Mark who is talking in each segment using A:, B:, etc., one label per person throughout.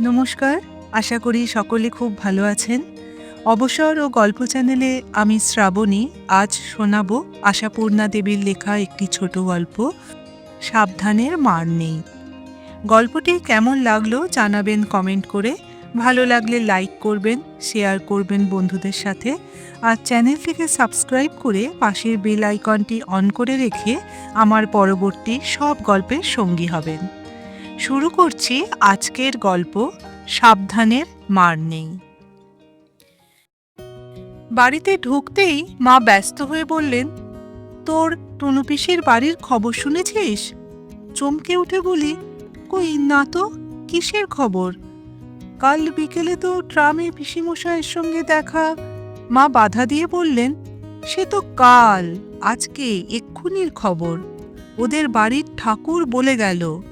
A: নমস্কার, আশা করি সকলে খুব ভালো আছেন। অবসর ও গল্প চ্যানেলে আমি শ্রাবণী, আজ শোনাবো আশাপূর্ণা দেবীর লেখা একটি ছোট গল্প, সাবধানের মার নেই। গল্পটি কেমন লাগল জানাবেন কমেন্ট করে। ভালো লাগলে লাইক করবেন, শেয়ার করবেন বন্ধুদের সাথে। আর চ্যানেলটিকে সাবস্ক্রাইব করে পাশের বেল আইকনটি অন করে রেখে আমার পরবর্তী সব গল্পের সঙ্গী হবেন। শুরু করছি আজকের গল্প সাবধানের মার নেই। বাড়িতে ঢুকতেই মা ব্যস্ত হয়ে বললেন, তোর টুনু পিসির বাড়ির খবর শুনেছিস? চমকে উঠে বলি, কই না তো, কিসের খবর? কাল বিকেলে তো ট্রামে পিসিমশাইয়ের সঙ্গে দেখা। মা বাধা দিয়ে বললেন, সে তো কাল, আজকে এক্ষুনির খবর। ওদের বাড়ির ঠাকুর বলে গেল।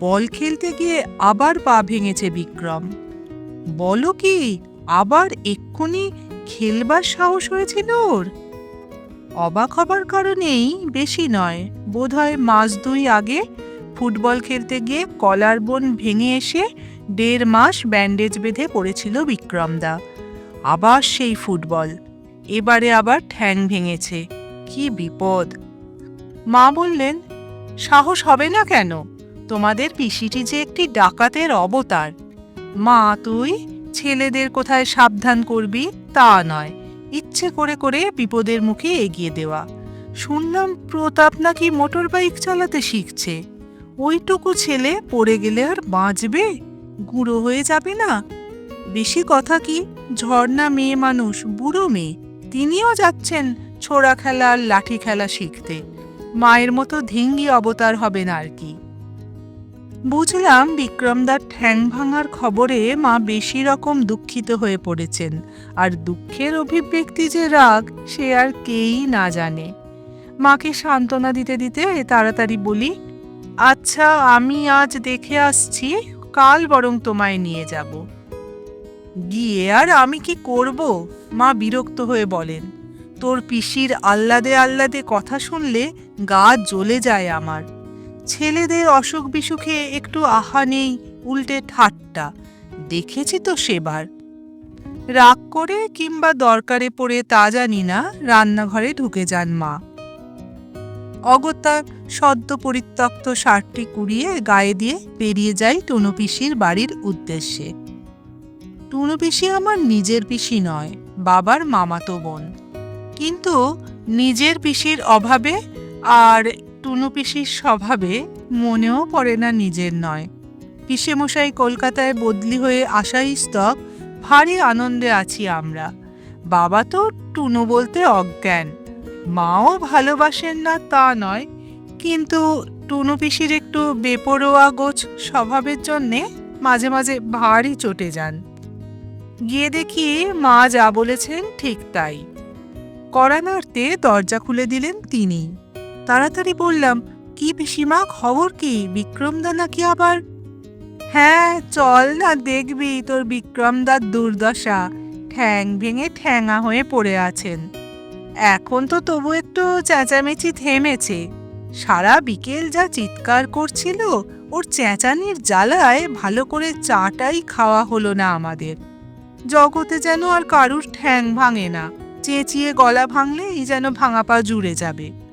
A: বল খেলতে গিয়ে আবার পা ভেঙেছে বিক্রম। বলো কি, আবার এক্ষুনি খেলবার সাহস হয়েছিল ওর অবাক হবার কারণেই বেশি নয়, বোধহয় মাস দুই আগে ফুটবল খেলতে গিয়ে কলার বোন ভেঙে এসে দেড় মাস ব্যান্ডেজ বেঁধে পড়েছিল বিক্রমদা। আবার সেই ফুটবল, এবারে আবার ঠ্যাং ভেঙেছে। কি বিপদ। মা বললেন, সাহস হবে না কেন? তোমাদের পিসিটি যে একটি ডাকাতের অবতার। মা, তুই? ছেলেদের কোথায় সাবধান করবি? তা নয়। ইচ্ছে করে করে বিপদের মুখে এগিয়ে দেওয়া। শুনলাম প্রতাপ নাকি মোটর বাইক চালাতে শিখছে। ওইটুকু ছেলে পড়ে গেলে আর বাঁচবে? গুঁড়ো হয়ে যাবে না? বেশি কথা কি? ঝর্ণা মেয়ে মানুষ, বুড়ো মেয়ে। তিনিও যাচ্ছেন ছোড়া খেলা আর লাঠি খেলা শিখতে। মায়ের মতো ধিঙ্গি অবতার হবেন আর কি। বুঝলাম বিক্রমদার ঠ্যাং ভাঙার খবরে মা বেশি রকম দুঃখিত হয়ে পড়েছেন। আর দুঃখের অভিব্যক্তি যে রাগ, সে আর কেই না জানে। মাকে সান্ত্বনা দিতে দিতে তাড়াতাড়ি বলি আচ্ছা আমি আজ দেখে আসছি, কাল বরং তোমায় নিয়ে যাব। গিয়ে আর আমি কি করব? মা বিরক্ত হয়ে বলেন, তোর পিসির আহ্লাদে আহ্লাদে কথা শুনলে গা জ্বলে যায় আমার। ছেলেদের অসুখ বিসুখে একটু আহা নেই উল্টে ঠাট্টা। দেখেছি তো সেবার। রাগ করে কিংবা দরকারে পড়ে তা জানি না, রান্নাঘরে ঢুকে যান মা। অগত্যা সদ্য পরিত্যক্ত শার্টটি কুড়িয়ে গায়ে দিয়ে পেরিয়ে যাই টুনু পিসির বাড়ির উদ্দেশ্যে। টুনু পিসি আমার নিজের পিসি নয়, বাবার মামাতো বোন। কিন্তু নিজের পিসির অভাবে আর টুনু পিসির স্বভাবে মনেও পড়ে না নিজের নয়। পিসেমশাই কলকাতায় বদলি হয়ে আসাই স্তক ভারী আনন্দে আছি আমরা। বাবা তো টুনু বলতে অজ্ঞান। মাও ভালোবাসেন না তা নয়, কিন্তু টুনু পিসির একটু বেপরোয়া গোছ স্বভাবের জন্যে মাঝে মাঝে ভারী চটে যান। গিয়ে দেখি মা যা বলেছেন ঠিক তাই। নাড়তে দরজা খুলে দিলেন তিনি। তাড়াতাড়ি বললাম, কি পিসিমা, খবর কি? বিক্রমদা নাকি আবার? হ্যাঁ চল না দেখবি তোর বিক্রমদার দুর্দশা। ঠ্যাং ভেঙে ঠ্যাঙা হয়ে পড়ে আছেন। এখন তো তবু একটু চেঁচামেচি থেমেছে। সারা বিকেল যা চিৎকার করছিল, ওর চেঁচানির জ্বালায় ভালো করে চাটাই খাওয়া হলো না আমাদের। জগতে যেন আর কারুর ঠ্যাং ভাঙে না, চেঁচিয়ে গলা ভাঙলেই যেন ভাঙা পা জুড়ে যাবে।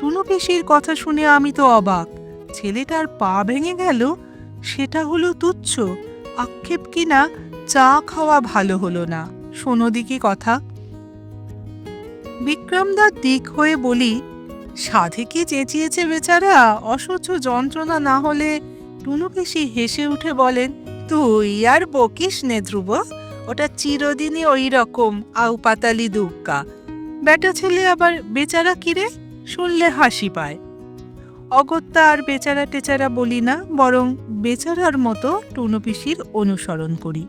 A: টুনু পিসির কথা শুনে আমি তো অবাক। ছেলেটার পা ভেঙে গেল, সেটা হলো তুচ্ছ। আক্ষেপ কিনা, চা খাওয়া ভালো হলো না। শোনো দিকি কথা। বিক্রমদার দিক হয়ে বলি, সাধে কি চেঁচিয়েছে বেচারা? অসহ্য যন্ত্রণা না হলে টুনু পিসি হেসে উঠে বলেন, তুই আর বকিস নে ধ্রুব, ওটা চিরদিনই ওই রকম আউ পাতালি দুক্কা। বেটা ছেলে আবার বেচারা কিরে শুনলে হাসি পায়। অগত্যা আর বেচারা টেচারা বলি না, বরং বেচারার মতো টুনু পিসির অনুসরণ করি।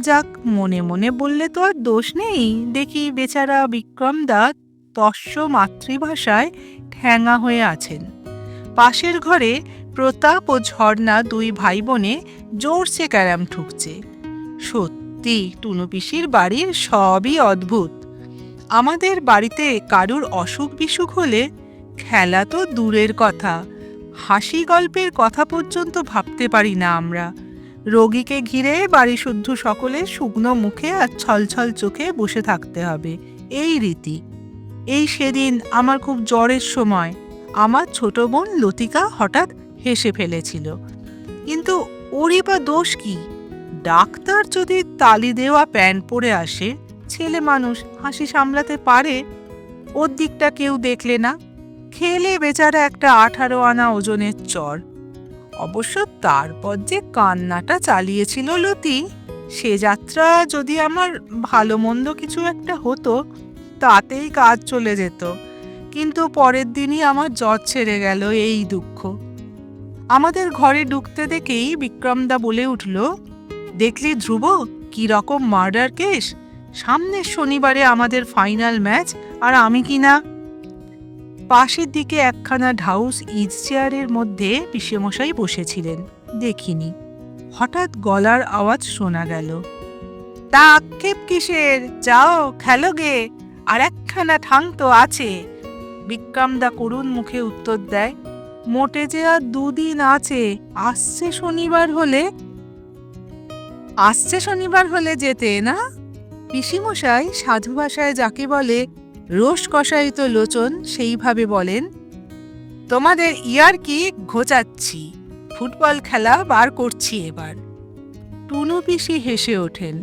A: যাক, মনে মনে বললে তো আর দোষ নেই, দেখি বেচারা বিক্রম দা তস্য মাতৃভাষায় ঠ্যাঙা হয়ে আছেন। পাশের ঘরে প্রতাপ ও ঝর্ণা দুই ভাই বোনে জোরসে ক্যারাম ঠুকছে। সত্যি, টুনু পিসির বাড়ির সবই অদ্ভুত। আমাদের বাড়িতে কারুর অসুখ বিসুখ হলে খেলা তো দূরের কথা। হাসি গল্পের কথা পর্যন্ত ভাবতে পারি না আমরা। রোগীকে ঘিরে বাড়ি শুদ্ধ সকলে শুকনো মুখে আর ছলছল চোখে বসে থাকতে হবে। এই রীতি। এই সেদিন আমার খুব জ্বরের সময়। আমার ছোট বোন লতিকা হঠাৎ হেসে ফেলেছিল। কিন্তু ওরই বা দোষ কি? ডাক্তার যদি তালি দেওয়া প্যান্ট পরে আসে ছেলে মানুষ হাসি সামলাতে পারে, ওর দিকটা কেউ দেখলে না। খেলে বেচারা একটা আঠারো আনা ওজনের চর। অবশ্য তারপর যে কান্নাটা চালিয়েছিল লতি, সে যাত্রা যদি আমার ভালো মন্দ কিছু একটা হতো, তাতেই কাজ চলে যেত। কিন্তু পরের দিনই আমার জ্বর ছেড়ে গেল এই দুঃখ। আমাদের ঘরে ঢুকতে দেখেই বিক্রমদা বলে উঠল, দেখলি ধ্রুব, কি রকম মার্ডার কেস? সামনের শনিবারে আমাদের ফাইনাল ম্যাচ, আর আমি কি না? পাশের দিকে একখানা ঢাউস ইজ চেয়ারের মধ্যে পিসেমশাই বসেছিলেন, দেখিনি। হঠাৎ গলার আওয়াজ শোনা গেল। তা আক্ষেপ কিসের? যাও, খেলো গে। আর একখানা ঠাং তো আছে। বিক্রমদা করুণ মুখে উত্তর দেয়, মোটে যে আর দুদিন আছে, আসছে শনিবার হলে? আসছে শনিবার হলে যেতে, না? পিসিমশাই সাধু ভাষায় যাকে বলে রোষ কষায়িত লোচন সেইভাবে বলেন, তোমাদের ইয়ার কি ঘোচাচ্ছি, ফুটবল খেলা বার করছি এবার। টুনু পিসি হেসে ওঠেন,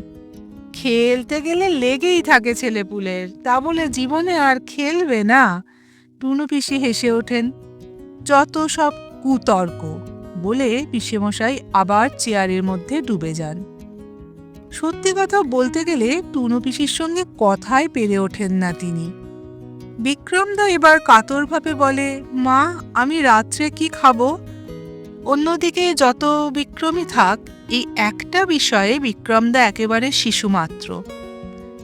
A: খেলতে গেলে লেগেই থাকে ছেলেপুলের, তা বলে জীবনে আর খেলবে না। টুনু পিসি হেসে ওঠেন, যত সব কুতর্ক, বলে পিসেমশাই আবার চেয়ারের মধ্যে ডুবে যান। সত্যি কথা বলতে গেলে টুনু পিসির সঙ্গে কথাই পেরে ওঠেন না তিনি। বিক্রমদা এবার কাতরভাবে বলে, মা, আমি রাত্রে কি খাব? অন্যদিকে যত বিক্রমই থাক, এই একটা বিষয়ে বিক্রমদা একেবারে শিশুমাত্র।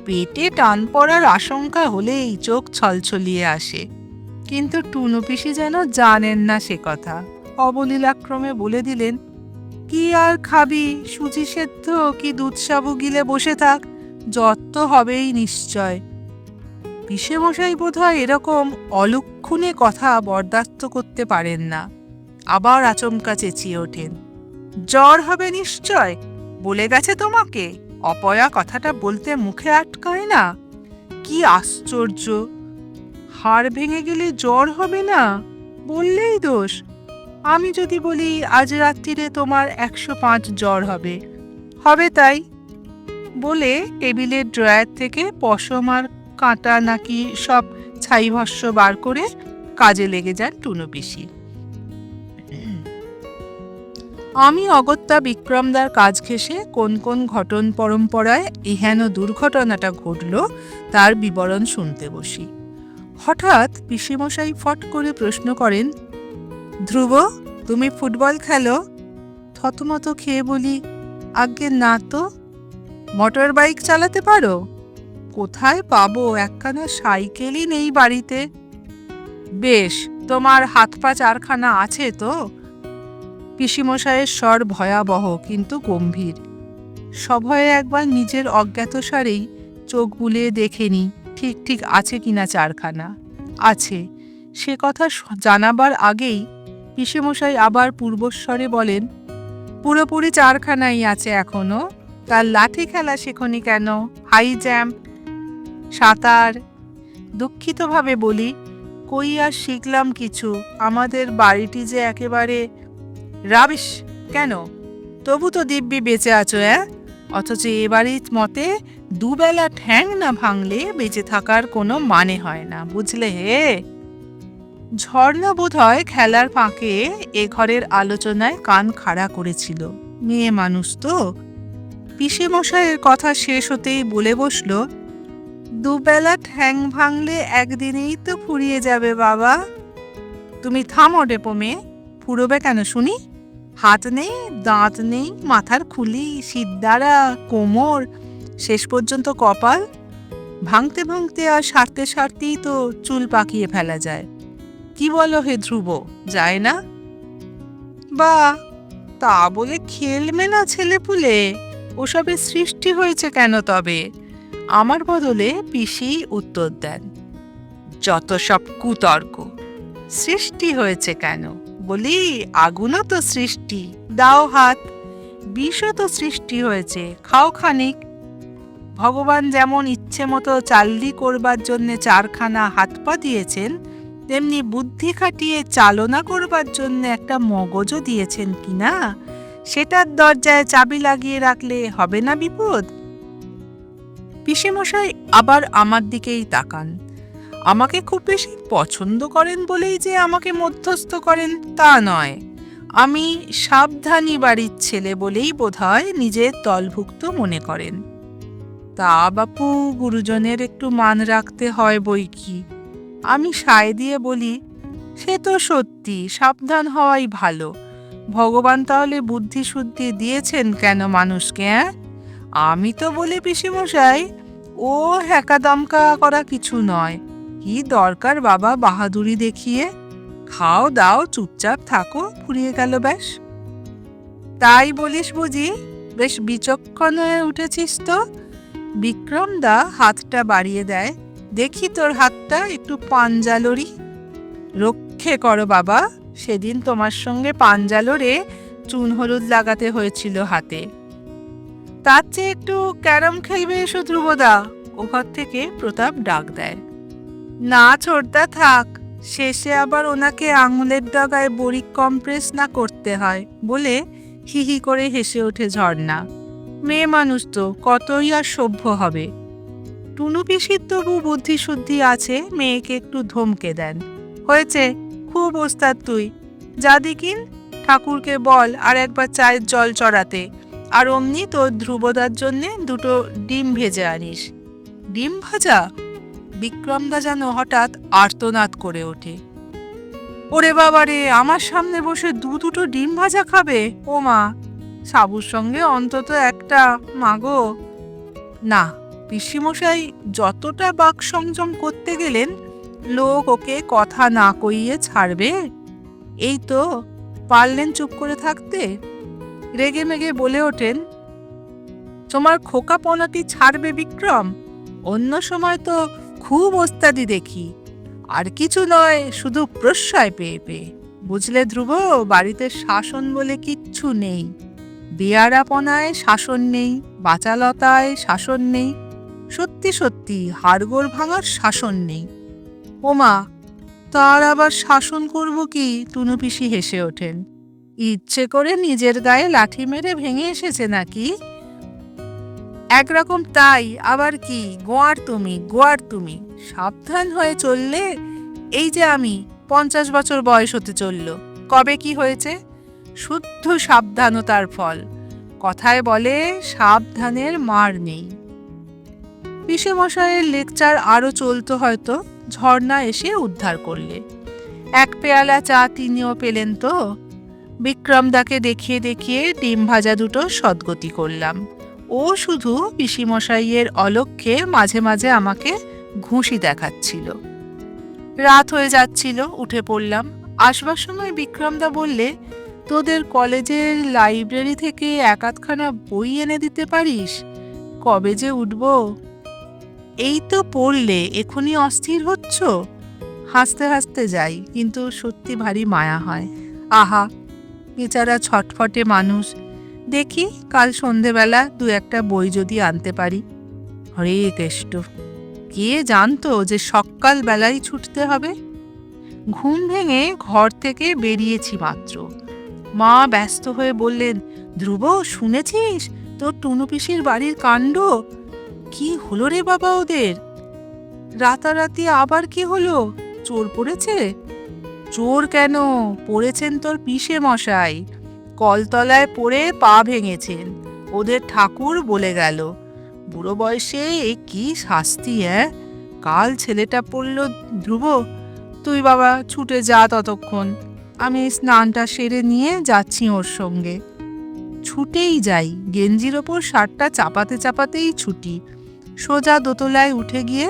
A: পেটে টান পড়ার আশঙ্কা হলেই চোখ ছলছলিয়ে আসে। কিন্তু টুনু পিসি যেন জানেন না সে কথা। অবলীলাক্রমে বলে দিলেন কি আর খাবি? সুজি সেদ্ধ কি দুধ সাবু গিলে বসে থাক? যত হবেই নিশ্চয়। পিসে মশাই বোধ হয় এরকম অলক্ষণে কথা বরদাস্ত করতে পারেন না। আবার আচমকা চেঁচিয়ে ওঠেন। জ্বর হবে নিশ্চয়? বলে গেছে তোমাকে? অপয়া কথাটা বলতে মুখে আটকায় না? কি আশ্চর্য! হাড় ভেঙে গেলে জ্বর হবে না? বললেই দোষ। আমি যদি বলি, আজ রাত্রিরে তোমার একশো পাঁচ জ্বর হবে। হবে তাই? বলে টেবিলের ড্রয়ার থেকে পশম আর কাঁটা নাকি সব ছাইভস্য বার করে কাজে লেগে যান টুনু পিসি। আমি অগত্যা বিক্রমদার কাজ ঘেঁষে কোন কোন ঘটন পরম্পরায় ইহেন দুর্ঘটনাটা ঘটল তার বিবরণ শুনতে বসি। হঠাৎ পিসিমশাই ফট করে প্রশ্ন করেন ধ্রুব, তুমি ফুটবল খেলো। থতমত খেয়ে বলি, আজ্ঞে না তো, মোটর বাইক চালাতে পারো? কোথায় পাবো? একখানা সাইকেলই নেই বাড়িতে। বেশ, তোমার হাত পা চারখানা আছে তো? পিসিমশায়ের স্বর ভয়াবহ, কিন্তু গম্ভীর। সভয়ে একবার নিজের অজ্ঞাতসারেই চোখ বুলিয়ে দেখেনি ঠিক ঠিক আছে কিনা চারখানা। আছে, সে কথা জানাবার আগেই পিসেমশাই আবার পূর্বস্বরে বলেন, পুরোপুরি চারখানাই আছে এখনও। তার লাঠি খেলা শেখনি কেন? হাই জ্যাম্প, সাঁতার। দুঃখিতভাবে বলি, কই আর শিখলাম কিছু? আমাদের বাড়িটি যে একেবারে রাবিশ কেন? তবু তো দিব্যি বেঁচে আছো, অ্যাঁ? অথচ এ বাড়ির মতে দুবেলা ঠ্যাং না ভাঙলে বেঁচে থাকার কোনো মানে হয় না, বুঝলে হে? ঝর্ণা বোধ হয় খেলার ফাঁকে এ ঘরের আলোচনায় কান খাড়া করেছিল। মেয়ে মানুষ তো। পিসে মশাইয়ের কথা শেষ হতেই বলে বসল, দুবেলা ঠ্যাং ভাঙলে একদিনেই তো ফুরিয়ে যাবে বাবা। তুমি থামো ডেপো মেয়ে, ফুরোবে কেন শুনি? হাত নেই, দাঁত নেই, মাথার খুলি সিদ্ধারা কোমর, শেষ পর্যন্ত কপাল। ভাঙতে ভাঙতে আর সারতে সারতেই তো চুল পাকিয়ে ফেলা যায়। কি বলো হে ধ্রুব? যায় না? বা তা বলে খেলবে না ছেলে পুলে ওসবের সৃষ্টি হয়েছে কেন তবে? আমার বদলে পিসি উত্তর দেন। যত সব কুতর্ক, সৃষ্টি হয়েছে কেন? বলি, আগুনও তো সৃষ্টি, দাও হাত, বিষও তো সৃষ্টি হয়েছে, খাও খানিক। ভগবান যেমন ইচ্ছে মতো চাল্লি করবার জন্য চারখানা হাত পা দিয়েছেন তেমনি বুদ্ধি খাটিয়ে চালনা করবার জন্য একটা মগজও দিয়েছেন কি না? সেটার দরজায় চাবি লাগিয়ে রাখলে হবে না বিপদ? পিসেমশাই আবার আমার দিকেই তাকান। আমাকে খুব বেশি পছন্দ করেন বলেই যে আমাকে মধ্যস্থ করেন তা নয়। আমি সাবধানী বাড়ির ছেলে বলেই বোধহয় নিজের দলভুক্ত মনে করেন। তা বাপু, গুরুজনের একটু মান রাখতে হয় বই কি? আমি সায় দিয়ে বলি, সে তো সত্যি, সাবধান হওয়াই ভালো। ভগবান তাহলে বুদ্ধি শুদ্ধি দিয়েছেন কেন মানুষকে হ্যাঁ আমি তো বলি পিসিমশাই, ও হ্যাকাদমকা করা কিছু নয়। কি দরকার বাবা বাহাদুরি দেখিয়ে? খাও, দাও, চুপচাপ থাকো, ফুরিয়ে গেল ব্যাস। তাই বলিস বুঝি, বেশ বিচক্ষণ হয়ে উঠেছিস তো? বিক্রম দা হাতটা বাড়িয়ে দেয়। দেখি তোর হাতটা, একটু পাঞ্জালরি রক্ষে করো বাবা, সেদিন তোমার সঙ্গে পাঞ্জালরে চুন হলুদ লাগাতে হয়েছিল হাতে। তার চেয়ে একটু ক্যারম খেলবে এসো ধ্রুবদা, ও ঘর থেকে প্রতাপ ডাক দেয়। না ছোটদা, থাক, শেষে আবার ওনাকে আঙুলের ডগায় বড়ি কম্প্রেস না করতে হয়, বলে হি হি করে হেসে ওঠে ঝর্ণা। মেয়ে মানুষ তো, কতই আর সভ্য হবে। টুনু পিসির তবু বুদ্ধিশুদ্ধি আছে, মেয়েকে একটু ধমকে দেন। হয়েছে, খুব ওস্তাদ তুই। যা দেখিন, ঠাকুরকে বল আর একবার চায়ের জল চড়াতে। আর অমনি তোর ধ্রুবদার জন্যে দুটো ডিম ভেজে আনিস। ডিম ভাজা? বিক্রমদা যেন হঠাৎ আর্তনাদ করে ওঠে। ওরে বাবা রে, আমার সামনে বসে দু দুটো ডিম ভাজা খাবে? ও মা সাবুর সঙ্গে অন্তত একটা মাগো না পিসিমশাই যতটা বাক সংযম করতে গেলেন, লোক ওকে কথা না কইয়ে ছাড়বে? এই তো, পারলেন চুপ করে থাকতে? রেগে মেগে বলে ওঠেন, তোমার খোকাপনাটি ছাড়বে বিক্রম? অন্য সময় তো খুব ওস্তাদি দেখি। আর কিছু নয়, শুধু প্রশ্রয় পেয়ে পেয়ে। বুঝলে ধ্রুব, বাড়িতে শাসন বলে কিচ্ছু নেই। বেয়ারাপনায় শাসন নেই, বাচালতায় শাসন নেই। সত্যি সত্যি হাড়গোড় ভাঙার শাসন নেই। ওমা, তার আবার শাসন করব কি? টুনু পিসি হেসে ওঠেন। ইচ্ছে করে নিজের গায়ে লাঠি মেরে ভেঙে এসেছে নাকি? একরকম তাই, আবার কি? গোয়ার তুমি গোয়ার তুমি। সাবধান হয়ে চললে, এই যে আমি, পঞ্চাশ বছর বয়স হতে চলল। কবে কি হয়েছে? শুদ্ধ সাবধানতার ফল। কথায় বলে, সাবধানের মার নেই। পিসে মশাইয়ের লেকচার আরও চলতো হয়তো, ঝর্ণা এসে উদ্ধার করলে। এক পেয়ালা চা তিনিও পেলেন তো। বিক্রমদাকে দেখিয়ে দেখিয়ে ডিম ভাজা দুটো সদ্গতি করলাম। ও শুধু পিসিমশাইয়ের অলক্ষ্যে মাঝে মাঝে আমাকে ঘুষি দেখাচ্ছিল। রাত হয়ে যাচ্ছিল, উঠে পড়লাম। আসবার সময় বিক্রমদা বললে, তোদের কলেজের লাইব্রেরি থেকে এক আধখানা বই এনে দিতে পারিস? কবে যে উঠব? এই তো পড়লে, এখনই অস্থির হচ্ছ? হাসতে হাসতে যাই, কিন্তু সত্যি ভারী মায়া হয়। আহা, বেচারা ছটফটে মানুষ। দেখি, কাল সন্ধেবেলা দু একটা বই যদি আনতে পারি। হরে কেষ্ট কে জানতো যে সকাল বেলায় ছুটতে হবে? ঘুম ভেঙে ঘর থেকে বেরিয়েছি মাত্র। মা ব্যস্ত হয়ে বললেন, ধ্রুব, শুনেছিস? তোর টুনু পিসির বাড়ির কাণ্ড? কি হলো রে বাবা ওদের? রাতারাতি আবার কি হলো? চোর পড়েছে? চোর কেন? পড়েছেন তোর পিসে মশাই। কলতলায় পড়ে পা ভেঙেছেন। ওদের ঠাকুর বলে গেল। বুড়ো বয়সে এ কি শাস্তি হ্যাঁ কাল ছেলেটা পড়ল ধ্রুব। তুই বাবা, ছুটে যা ততক্ষণ। আমি স্নানটা সেরে নিয়ে যাচ্ছি ওর সঙ্গে। ছুটেই যাই। গেঞ্জির ওপর শার্টটা চাপাতে চাপাতেই ছুটি। সোজা দোতলায় উঠে গিয়ে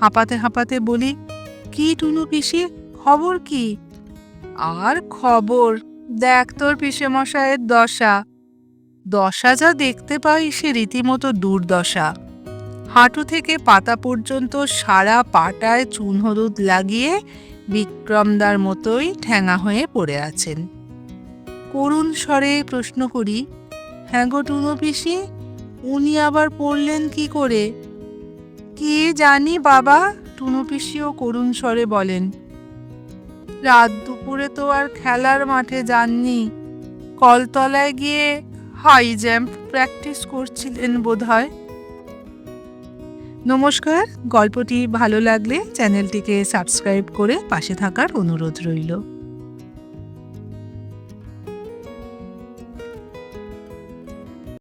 A: হাঁপাতে হাঁপাতে বলি, কি টুনু পিসি, খবর কি? আর খবর? দেখ তোর পিসে মশাইয়ের দশা। দশা যা দেখতে পাই সে রীতিমতো দুর্দশা। হাঁটু থেকে পাতা পর্যন্ত সারা পাটায় চুন হলুদ লাগিয়ে বিক্রমদার মতোই ঠ্যাঙা হয়ে পড়ে আছেন। করুণ স্বরে প্রশ্ন করি হ্যাঁ গো টুনো পিসি, উনি আবার পড়লেন কি করে? কে জানি বাবা, টুনো পিসিও করুণ স্বরে বলেন। রাত দুপুরে তো আর খেলার মাঠে যাননি। কলতলায় গিয়ে হাই জাম্প প্র্যাকটিস করছিলেন বোধহয়। নমস্কার, গল্পটি ভালো লাগলে চ্যানেলটিকে সাবস্ক্রাইব করে পাশে থাকার অনুরোধ রইল।